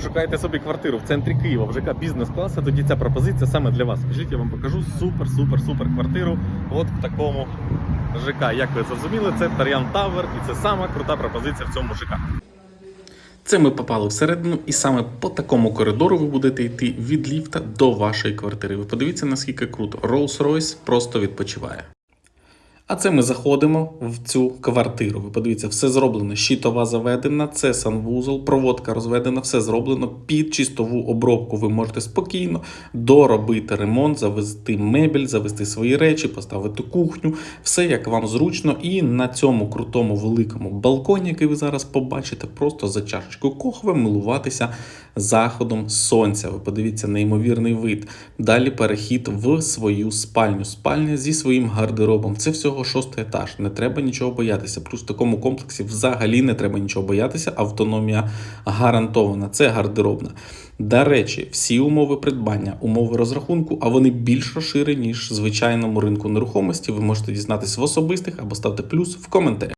шукаєте собі квартиру в центрі Києва в ЖК бізнес-класу, тоді ця пропозиція саме для вас. Біжіть, я вам покажу супер, супер, супер квартиру. От в такому ЖК. Як ви зрозуміли, це Тар'ян Тавер, і це сама крута пропозиція в цьому ЖК. Це ми попали всередину, і саме по такому коридору ви будете йти від ліфта до вашої квартири. Ви подивіться, наскільки круто. Rolls-Royce просто відпочиває. А це ми заходимо в цю квартиру. Ви подивіться, все зроблено. Щитова заведена, це санвузол, проводка розведена, все зроблено під чистову обробку. Ви можете спокійно доробити ремонт, завести мебель, завести свої речі, поставити кухню, все як вам зручно. І на цьому крутому великому балконі, який ви зараз побачите, просто за чашечкою кохви милуватися заходом сонця. Ви подивіться, неймовірний вид. Далі перехід в свою спальню. Спальня зі своїм гардеробом. Це всього шостий етаж. Не треба нічого боятися. Плюс в такому комплексі взагалі не треба нічого боятися. Автономія гарантована. Це гардеробна. До речі, всі умови придбання, умови розрахунку, а вони більш розширені, ніж звичайному ринку нерухомості. Ви можете дізнатися в особистих або ставте плюс в коментарях.